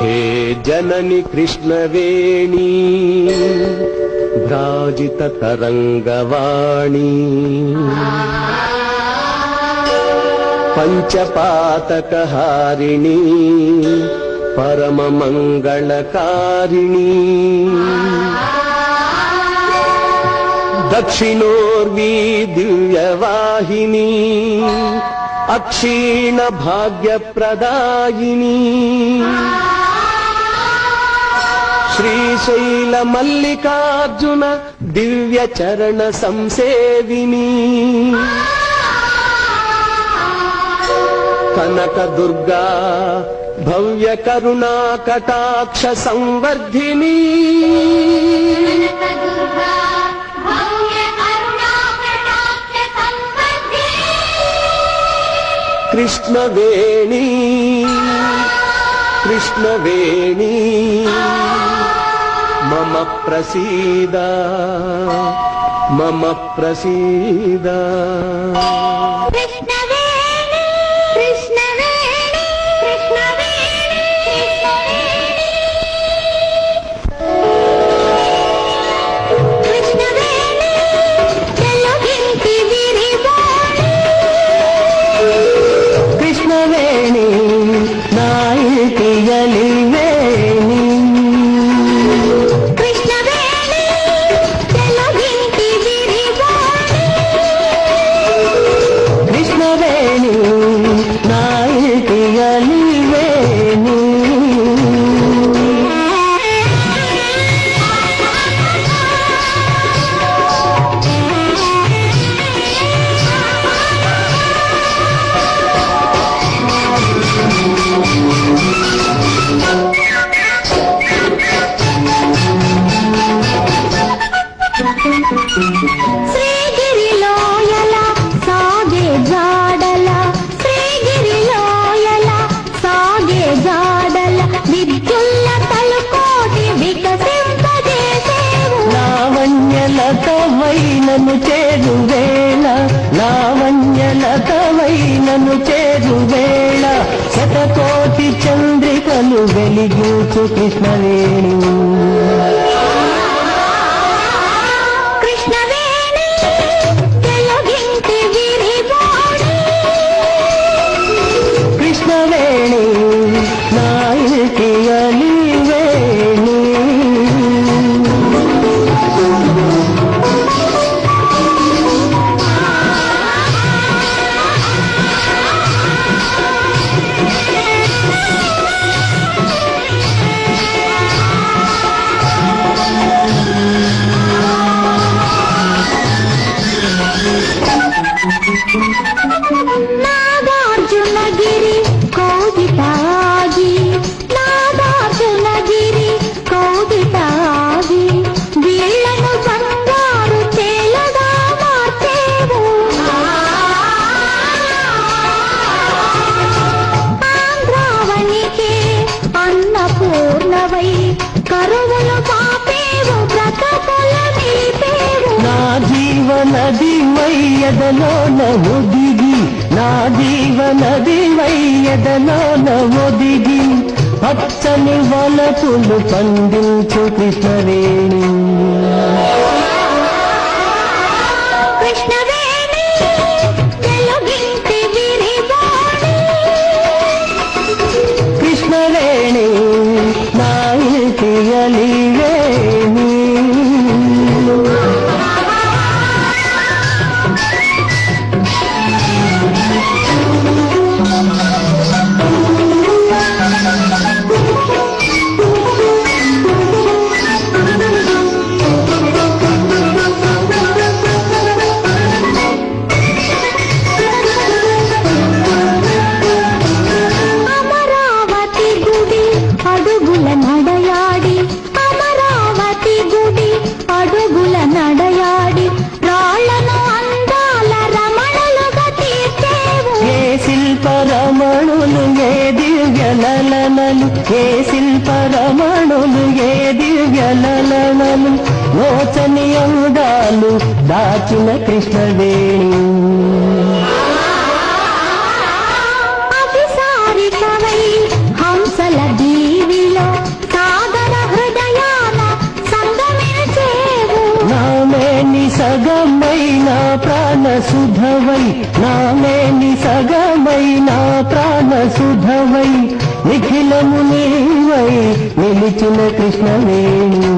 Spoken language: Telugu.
हे जननि कृष्णवेणी भ्राजिततरङ्गवाणी पञ्चपातकहारिणी परममङ्गलकारिणी दक्षिणोर्वी दिव्यवाहिनी అక్షీణ భాగ్యప్రదాయిని. శ్రీశైల మల్లికార్జున దివ్య చరణ సంసేవిని. కనక దుర్గా భవ్య కరుణా కటాక్ష సంవర్ధిని. కృష్ణవేణి కృష్ణవేణి మమ ప్రసీద మమ ప్రసీద. ಕಿವಿಗೂಚು ಕೃಷ್ಣವೇಣು Thank you. జీవనది వయ్యదలోన ఒదిగి నా జీవనది వయ్యదలోన ఒదిగి పచ్చని వలపులు పండించు కృష్ణవేణి. అడుగుల నడయాడి అమరావతి గుడి అడుగుల నడయాడి రాళ్ళను అందాల రమణలుగా తీర్చేవు. ఏ శిల్పరమణులు ఏ దివ్య లలనలు ఏ శిల్పరమణులు ఏ దివ్య లలనలు మోచని అందాలు దాచిన కృష్ణవేణి. సుధవై నామేని సగమైన ప్రాణ సుధవై నిఖిలము నీవై నిలిచిన కృష్ణవేణు